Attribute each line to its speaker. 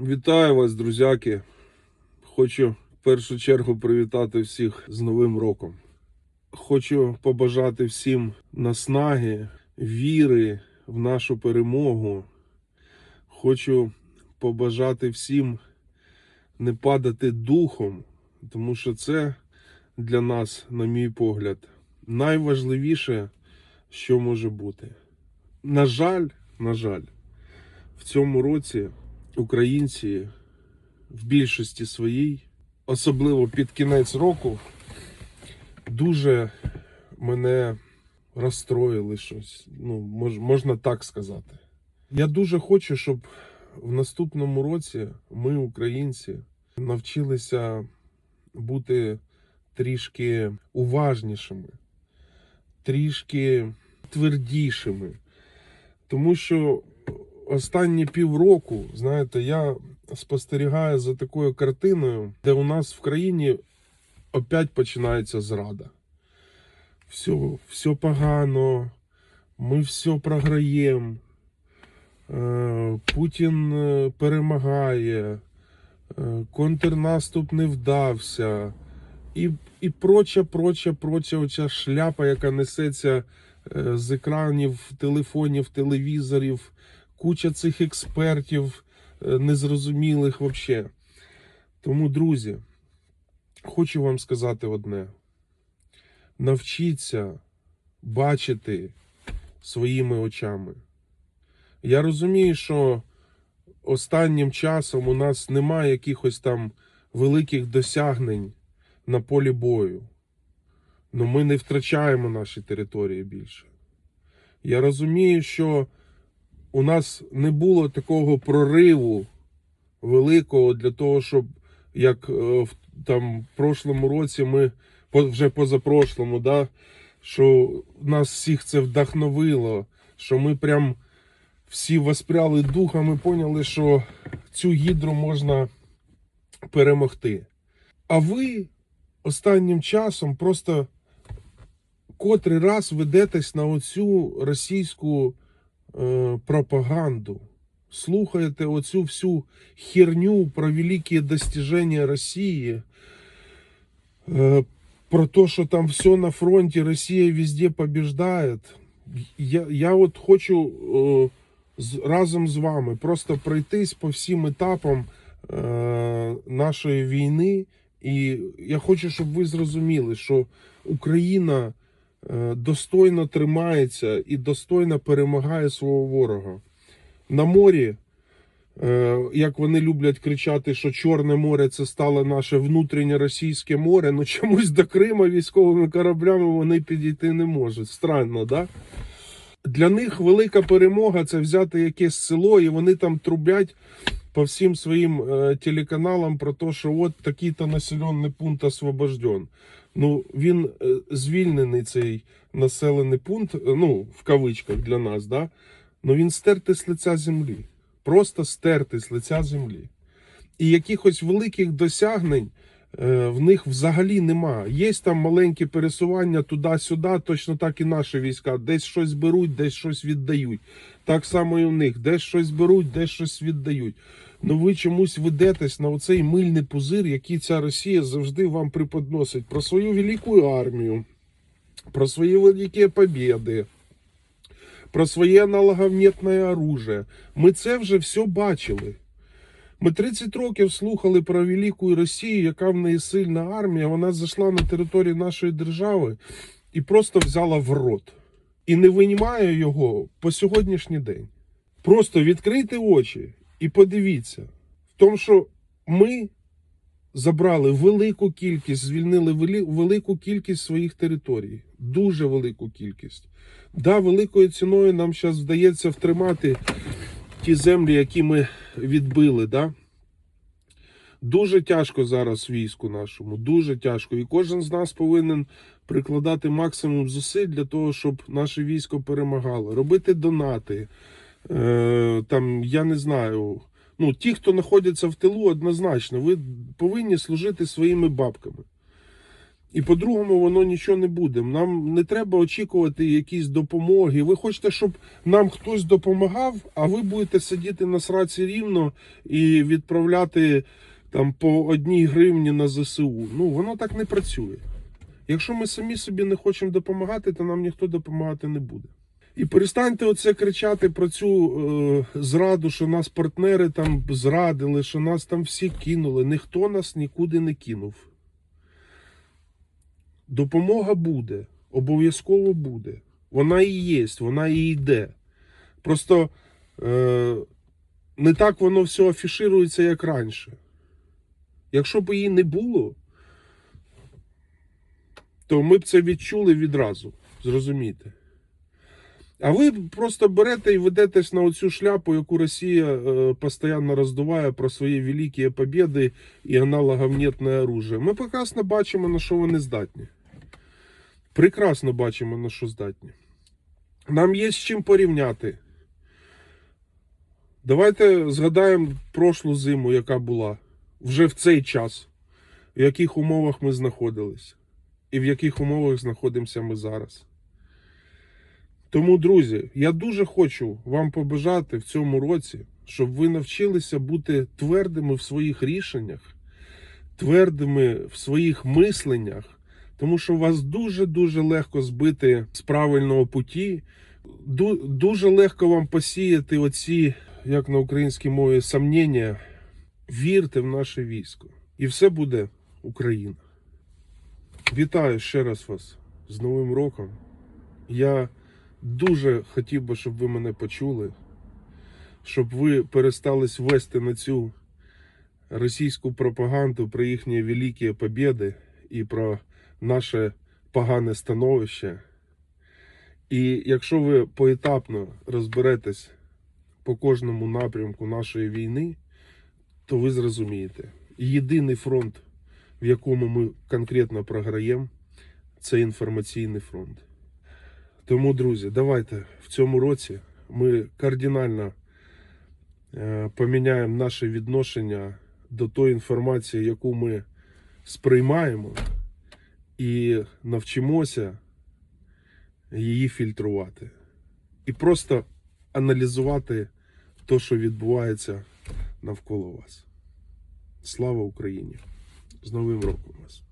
Speaker 1: Вітаю вас, друзяки. Хочу в першу чергу привітати всіх з Новим роком. Хочу побажати всім наснаги, віри в нашу перемогу. Хочу побажати всім не падати духом, тому що це для нас, на мій погляд, найважливіше, що може бути. На жаль, на жаль, в цьому році українці в більшості своїй, особливо під кінець року, дуже мене розстроїли щось. Ну, мож, можна так сказати. Я дуже хочу, щоб в наступному році ми, українці, навчилися бути трішки уважнішими, трішки твердішими. Тому що останні півроку, знаєте, я спостерігаю за такою картиною, де у нас в країні опять починається зрада. Все, все погано, ми все програємо. Е, Путін е, перемагає, е, контрнаступ не вдався. І, і проча, проча, проча оця шляпа, яка несеться з екранів, телефонів, телевізорів, куча цих експертів е, незрозумілих взагалі. Тому, друзі, хочу вам сказати одне: навчіться бачити своїми очами. Я розумію, що останнім часом у нас немає якихось там великих досягнень на полі бою. але ми не втрачаємо наші території більше. Я розумію, що у нас не було такого прориву великого для того, щоб як е, в там в прошлому році ми вже позапрошлому, да, що нас всіх це вдохновило, що ми прям всі воспряли духом і поняли, що цю гідру можна перемогти. А ви останнім часом просто котрий раз ведетесь на оцю російську пропаганду. Слухаєте оцю всю херню про великі достиження Росії, е, про те, що там все на фронті, Росія везде побіждає. Я, я от хочу е, разом з вами просто пройтись по всім етапам е, нашої війни. І я хочу, щоб ви зрозуміли, що Україна е, достойно тримається і достойно перемагає свого ворога. На морі, е, як вони люблять кричати, що Чорне море це стало наше внутрішнє російське море, ну чомусь до Крима військовими кораблями вони підійти не можуть. Странно, да? Для них велика перемога це взяти якесь село, і вони там трубять по всім своїм е, телеканалам про те, що от такий-то населений пункт освобожден. Ну, він е, звільнений цей населений пункт, е, ну, в кавичках для нас, да? Ну він стертий з лиця землі. Просто стертий з лиця землі. І якихось великих досягнень в них взагалі нема. Є там маленькі пересування туди-сюди, точно так і наші війська. Десь щось беруть, десь щось віддають. Так само і в них. Десь щось беруть, десь щось віддають. Ну ви чомусь ведетесь на оцей мильний пузир, який ця Росія завжди вам преподносить про свою велику армію, про свої великі побіди про своє аналоговнітне оружие. Ми це вже все бачили. Ми 30 років слухали про велику Росію, яка в неї сильна армія. Вона зайшла на територію нашої держави і просто взяла в рот. І не винімає його по сьогоднішній день. Просто відкрийте очі і подивіться в тому, що ми забрали велику кількість, звільнили велику кількість своїх територій. Дуже велику кількість. Да, великою ціною нам зараз вдається втримати ті землі, які ми відбили. Да? Дуже тяжко зараз війську нашому, дуже тяжко. І кожен з нас повинен прикладати максимум зусиль для того, щоб наше військо перемагало. Робити донати. Е, там, я не знаю. Ну, ті, хто знаходяться в тилу, однозначно, ви повинні служити своїми бабками. І по-другому воно нічого не буде. Нам не треба очікувати якісь допомоги. Ви хочете, щоб нам хтось допомагав, а ви будете сидіти на сраці рівно і відправляти там по одній гривні на ЗСУ. Ну, воно так не працює. Якщо ми самі собі не хочемо допомагати, то нам ніхто допомагати не буде. І перестаньте оце кричати про цю е, зраду, що нас партнери там зрадили, що нас там всі кинули. Ніхто нас нікуди не кинув. Допомога буде, обов'язково буде. Вона і є, вона і йде. Просто е, не так воно все афіширується, як раніше. Якщо б її не було, то ми б це відчули відразу. Зрозумійте. А ви просто берете і ведетесь на оцю шляпу, яку Росія е, постійно роздуває про свої великі побіди і аналоговнітне оружие. Ми прекрасно бачимо, на що вони здатні. Прекрасно бачимо, на що здатні. Нам є з чим порівняти. Давайте згадаємо прошлу зиму, яка була вже в цей час, в яких умовах ми знаходились, і в яких умовах знаходимося ми зараз. Тому, друзі, я дуже хочу вам побажати в цьому році, щоб ви навчилися бути твердими в своїх рішеннях, твердими в своїх мисленнях, тому що вас дуже-дуже легко збити з правильного путі, дуже легко вам посіяти оці, як на українській мові, сомнення. Вірте в наше військо. І все буде Україна. Вітаю ще раз вас з Новим роком. Я дуже хотів би, щоб ви мене почули, щоб ви перестались вести на цю російську пропаганду про їхні великі побіди і про наше погане становище. І якщо ви поетапно розберетесь по кожному напрямку нашої війни, то ви зрозумієте, єдиний фронт, в якому ми конкретно програємо, це інформаційний фронт. Тому, друзі, давайте в цьому році ми кардинально е, поміняємо наше відношення до тої інформації, яку ми сприймаємо, і навчимося її фільтрувати. І просто аналізувати те, що відбувається навколо вас. Слава Україні! З Новим роком вас!